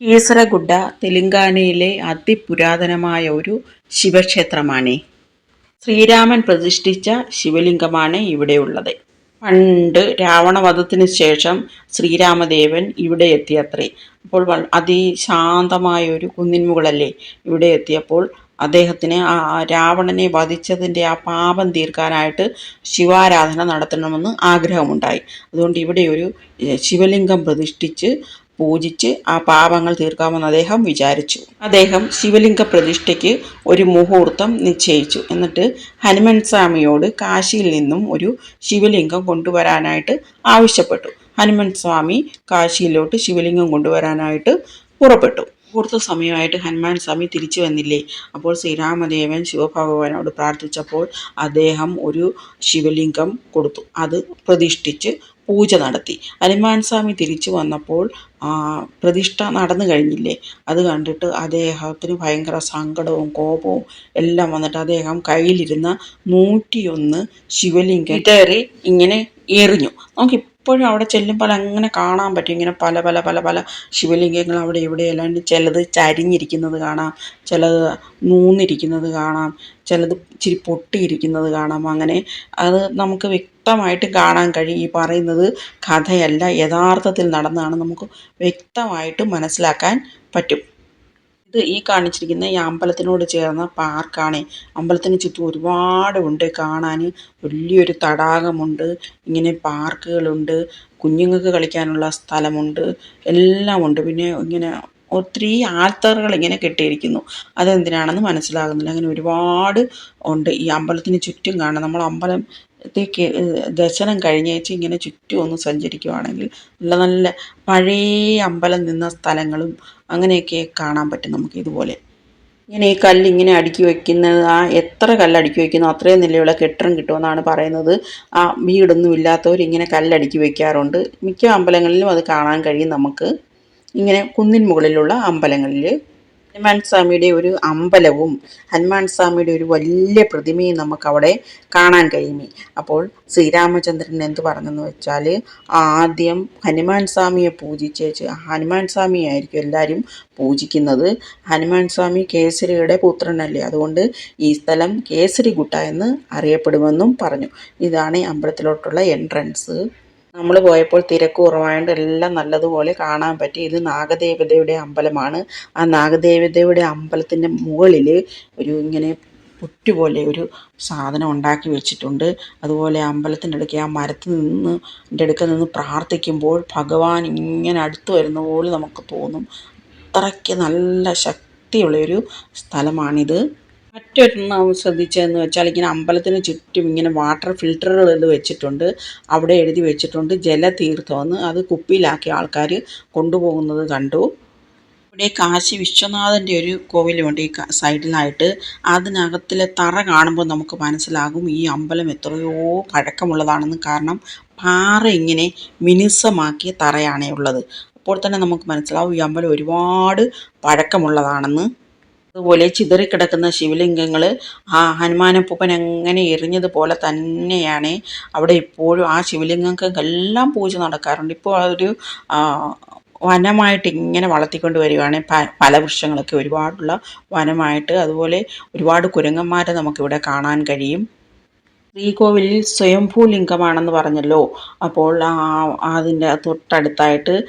കീസരഗുഡ തെലങ്കാനയിലെ അതിപുരാതനമായ ഒരു ശിവക്ഷേത്രമാണ്. ശ്രീരാമൻ പ്രതിഷ്ഠിച്ച ശിവലിംഗമാണ് ഇവിടെയുള്ളത്. പണ്ട് രാവണവധത്തിന് ശേഷം ശ്രീരാമദേവൻ ഇവിടെ എത്തിയത്രേ. അപ്പോൾ അതിശാന്തമായ ഒരു കുന്നിൻ ഇവിടെ എത്തിയപ്പോൾ അദ്ദേഹത്തിന് ആ രാവണനെ വധിച്ചതിന്റെ ആ പാപം തീർക്കാനായിട്ട് ശിവാരാധന നടത്തണമെന്ന് ആഗ്രഹമുണ്ടായി. അതുകൊണ്ട് ഇവിടെ ഒരു ശിവലിംഗം പ്രതിഷ്ഠിച്ച് പൂജിച്ച് ആ പാപങ്ങൾ തീർക്കാമെന്ന് അദ്ദേഹം വിചാരിച്ചു. അദ്ദേഹം ശിവലിംഗ പ്രതിഷ്ഠയ്ക്ക് ഒരു മുഹൂർത്തം നിശ്ചയിച്ചു. എന്നിട്ട് ഹനുമൻ സ്വാമിയോട് കാശിയിൽ നിന്നും ഒരു ശിവലിംഗം കൊണ്ടുവരാനായിട്ട് ആവശ്യപ്പെട്ടു. ഹനുമൻ സ്വാമി കാശിയിലോട്ട് ശിവലിംഗം കൊണ്ടുവരാനായിട്ട് പുറപ്പെട്ടു. മുഹൂർത്ത സമയമായിട്ട് ഹനുമാൻ സ്വാമി തിരിച്ചു വന്നില്ലേ? അപ്പോൾ ശ്രീരാമദേവൻ ശിവഭഗവാനോട് പ്രാർത്ഥിച്ചപ്പോൾ അദ്ദേഹം ഒരു ശിവലിംഗം കൊടുത്തു. അത് പ്രതിഷ്ഠിച്ച് പൂജ നടത്തി. ഹനുമാൻ സ്വാമി തിരിച്ചു വന്നപ്പോൾ പ്രതിഷ്ഠ നടന്നു കഴിഞ്ഞില്ലേ? അത് കണ്ടിട്ട് അദ്ദേഹത്തിന് ഭയങ്കര സങ്കടവും കോപവും എല്ലാം വന്നിട്ട് അദ്ദേഹം കയ്യിലിരുന്ന നൂറ്റിയൊന്ന് ശിവലിംഗം കയറി ഇങ്ങനെ എറിഞ്ഞു. നമുക്ക് ഇപ്പോഴും അവിടെ ചെല്ലുമ്പോൾ അങ്ങനെ കാണാൻ പറ്റും. ഇങ്ങനെ പല പല പല പല ശിവലിംഗങ്ങൾ അവിടെ ഇവിടെ അല്ലാണ്ട് ചിലത് ചരിഞ്ഞിരിക്കുന്നത് കാണാം. ചിലത് നൂന്നിരിക്കുന്നത് കാണാം. ചിലത് ഇച്ചിരി പൊട്ടിയിരിക്കുന്നത് കാണാം. അങ്ങനെ അത് നമുക്ക് വ്യക്തമായിട്ട് കാണാൻ കഴിയും. ഈ പറയുന്നത് കഥയല്ല യഥാർത്ഥത്തിൽ നടന്നതാണ് നമുക്ക് വ്യക്തമായിട്ട് മനസ്സിലാക്കാൻ പറ്റും. ഇത് ഈ കാണിച്ചിരിക്കുന്ന ഈ അമ്പലത്തിനോട് ചേർന്ന പാർക്കാണ്. അമ്പലത്തിന് ചുറ്റും ഒരുപാട് ഉണ്ട്. കാണാൻ വലിയൊരു തടാകമുണ്ട്. ഇങ്ങനെ പാർക്കുകളുണ്ട്. കുഞ്ഞുങ്ങൾക്ക് കളിക്കാനുള്ള സ്ഥലമുണ്ട്. എല്ലാം ഉണ്ട് പിന്നെ ഇങ്ങനെ ഒത്തിരി ആൽത്തറകൾ ഇങ്ങനെ കെട്ടിയിരിക്കുന്നു. അതെന്തിനാണെന്ന് മനസ്സിലാകുന്നില്ല. അങ്ങനെ ഒരുപാട് ഉണ്ട്. ഈ അമ്പലത്തിന് ചുറ്റും കാണാം. നമ്മൾ അമ്പലത്തേക്ക് ദർശനം കഴിഞ്ഞേച്ച് ഇങ്ങനെ ചുറ്റും ഒന്ന് സഞ്ചരിക്കുവാണെങ്കിൽ നല്ല നല്ല പഴയ അമ്പലം നിന്ന സ്ഥലങ്ങളും അങ്ങനെയൊക്കെ കാണാൻ പറ്റും നമുക്ക് ഇതുപോലെ. ഇങ്ങനെ ഈ കല്ല് ഇങ്ങനെ അടുക്കി വയ്ക്കുന്നത് ആ എത്ര കല്ല് അടുക്കി വെക്കുന്നോ അത്രയും നിലയുള്ള കെട്ടിടം കിട്ടുമെന്നാണ് പറയുന്നത്. ആ വീടൊന്നും ഇല്ലാത്തവർ ഇങ്ങനെ കല്ലടുക്കി വയ്ക്കാറുണ്ട് മിക്ക അമ്പലങ്ങളിലും അത് കാണാൻ കഴിയും നമുക്ക്. ഇങ്ങനെ കുന്നിൻ മുകളിലുള്ള അമ്പലങ്ങളിൽ ഹനുമാൻ സ്വാമിയുടെ ഒരു അമ്പലവും ഹനുമാൻ സ്വാമിയുടെ ഒരു വലിയ പ്രതിമയും നമുക്കവിടെ കാണാൻ കഴിയും അപ്പോൾ ശ്രീരാമചന്ദ്രൻ എന്ത് പറഞ്ഞെന്ന് വെച്ചാൽ ആദ്യം ഹനുമാൻ സ്വാമിയെ പൂജിച്ചേച്ച് ഹനുമാൻ സ്വാമിയായിരിക്കും എല്ലാവരും പൂജിക്കുന്നത്. ഹനുമാൻ സ്വാമി കേസരിയുടെ പുത്രനല്ലേ? അതുകൊണ്ട് ഈ സ്ഥലം കേസരിഗുട്ട എന്ന് അറിയപ്പെടുമെന്നും പറഞ്ഞു. ഇതാണ് അമ്പലത്തിലോട്ടുള്ള എൻട്രൻസ് നമ്മൾ പോയപ്പോൾ തിരക്ക് കുറവായതുകൊണ്ട് എല്ലാം നല്ലതുപോലെ കാണാൻ പറ്റി. ഇത് നാഗദേവതയുടെ അമ്പലമാണ്. ആ നാഗദേവതയുടെ അമ്പലത്തിന്റെ മുകളിൽ ഒരു ഇങ്ങനെ പുറ്റുപോലെ ഒരു സാധനം ഉണ്ടാക്കി വെച്ചിട്ടുണ്ട്. അതുപോലെ അമ്പലത്തിന്റെ ഇടയ്ക്ക് ആ മരത്തിൽ നിന്ന് എന്റെ അടുക്കൽ നിന്ന് പ്രാർത്ഥിക്കുമ്പോൾ ഭഗവാൻ ഇങ്ങനെ അടുത്ത് വരുന്ന പോലെ നമുക്ക് തോന്നും. അത്രയ്ക്ക് നല്ല ശക്തിയുള്ളൊരു സ്ഥലമാണിത്. മറ്റൊരെണ്ണം ശ്രദ്ധിച്ചതെന്ന് വെച്ചാൽ ഇങ്ങനെ അമ്പലത്തിന് ചുറ്റും ഇങ്ങനെ വാട്ടർ ഫിൽറ്ററുകൾ ഇത് വെച്ചിട്ടുണ്ട്. അവിടെ എഴുതി വെച്ചിട്ടുണ്ട്. ജലതീർത്ഥമെന്ന് അത് കുപ്പിയിലാക്കി ആൾക്കാർ കൊണ്ടുപോകുന്നത് കണ്ടു. ഇവിടെ കാശി വിശ്വനാഥന്റെ ഒരു കോവിലുണ്ട് ഈ സൈഡിലായിട്ട്. അതിനകത്തിലെ തറ കാണുമ്പോൾ നമുക്ക് മനസ്സിലാകും ഈ അമ്പലം എത്രയോ പഴക്കമുള്ളതാണെന്ന് കാരണം പാറ ഇങ്ങനെ മിനുസമാക്കിയ തറയാണേ ഉള്ളത്. അപ്പോൾ തന്നെ നമുക്ക് മനസ്സിലാവും ഈ അമ്പലം ഒരുപാട് പഴക്കമുള്ളതാണെന്ന്. അതുപോലെ ചിതറിക്കിടക്കുന്ന ശിവലിംഗങ്ങൾ ആ ഹനുമാനപ്പൂപ്പൻ എങ്ങനെ എറിഞ്ഞതുപോലെ തന്നെയാണ് അവിടെ ഇപ്പോഴും ആ ശിവലിംഗങ്ങൾക്കെല്ലാം പൂജ നടക്കാറുണ്ട്. ഇപ്പോൾ അതൊരു വനമായിട്ട് ഇങ്ങനെ വളർത്തിക്കൊണ്ട് വരികയാണ്. പ- ഫലവൃക്ഷങ്ങളൊക്കെ ഒരുപാടുള്ള വനമായിട്ട്. അതുപോലെ ഒരുപാട് കുരങ്ങന്മാരെ നമുക്കിവിടെ കാണാൻ കഴിയും. ശ്രീകോവിലിൽ സ്വയംഭൂ ലിംഗമാണെന്ന് പറഞ്ഞല്ലോ. അപ്പോൾ ആ അതിന്റെ തൊട്ടടുത്തായിട്ട്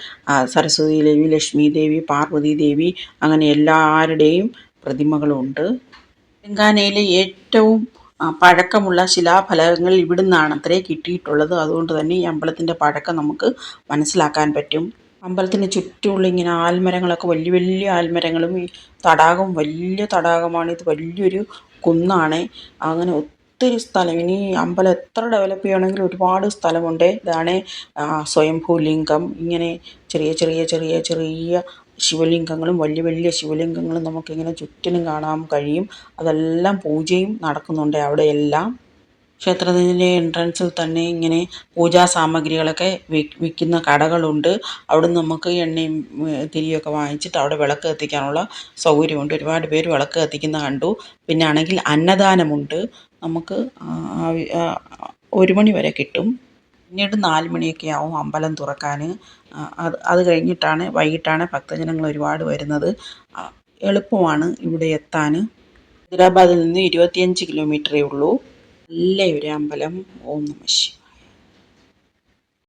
സരസ്വതി ദേവി ലക്ഷ്മി ദേവി പാർവതി ദേവി അങ്ങനെ എല്ലാവരുടെയും പ്രതിമകളുണ്ട്. തെലങ്കാനയിലെ ഏറ്റവും പഴക്കമുള്ള ശിലാഫലകങ്ങൾ ഇവിടുന്നാണ് അത്രേ കിട്ടിയിട്ടുള്ളത്. അതുകൊണ്ട് തന്നെ ഈ അമ്പലത്തിന്റെ പഴക്കം നമുക്ക് മനസ്സിലാക്കാൻ പറ്റും. അമ്പലത്തിന് ചുറ്റുമുള്ള ഇങ്ങനെ ആൽമരങ്ങളൊക്കെ വലിയ വലിയ ആൽമരങ്ങളും ഈ തടാകം വലിയ തടാകമാണ്. ഇത് വലിയൊരു കുന്നാണ്. അങ്ങനെ ഒത്തിരി സ്ഥലം. ഇനി അമ്പലം എത്ര ഡെവലപ്പ് ചെയ്യണമെങ്കിലും ഒരുപാട് സ്ഥലമുണ്ട്. ഇതാണ് സ്വയംഭൂലിംഗം. സ്വയംഭൂ ലിംഗം ഇങ്ങനെ ചെറിയ ചെറിയ ചെറിയ ചെറിയ ശിവലിംഗങ്ങളും വലിയ വലിയ ശിവലിംഗങ്ങളും നമുക്കിങ്ങനെ ചുറ്റിനും കാണാൻ കഴിയും. അതെല്ലാം പൂജയും നടക്കുന്നുണ്ട് അവിടെയെല്ലാം. ക്ഷേത്രത്തിന്റെ എൻട്രൻസിൽ തന്നെ ഇങ്ങനെ പൂജാ സാമഗ്രികളൊക്കെ വിൽക്കുന്ന കടകളുണ്ട്. അവിടെ നമുക്ക് എണ്ണയും തിരിയൊക്കെ വാങ്ങിച്ചിട്ട് അവിടെ വിളക്ക് കത്തിക്കാനുള്ള സൗകര്യമുണ്ട്. ഒരുപാട് പേര് വിളക്ക് കത്തിക്കുന്ന കണ്ടു. പിന്നെ ആണെങ്കിൽ അന്നദാനമുണ്ട്. നമുക്ക് ഒരു മണി വരെ കിട്ടും. പിന്നീട് നാല് മണിയൊക്കെ ആവും അമ്പലം തുറക്കാൻ അത് അത് കഴിഞ്ഞിട്ടാണ് വൈകിട്ടാണ് ഭക്തജനങ്ങൾ ഒരുപാട് വരുന്നത്. എളുപ്പമാണ് ഇവിടെ എത്താൻ ഹൈദരാബാദിൽ നിന്ന് ഇരുപത്തിയഞ്ച് കിലോമീറ്ററേ ഉള്ളൂ. നല്ല ഒരു അമ്പലം. ഓം നമ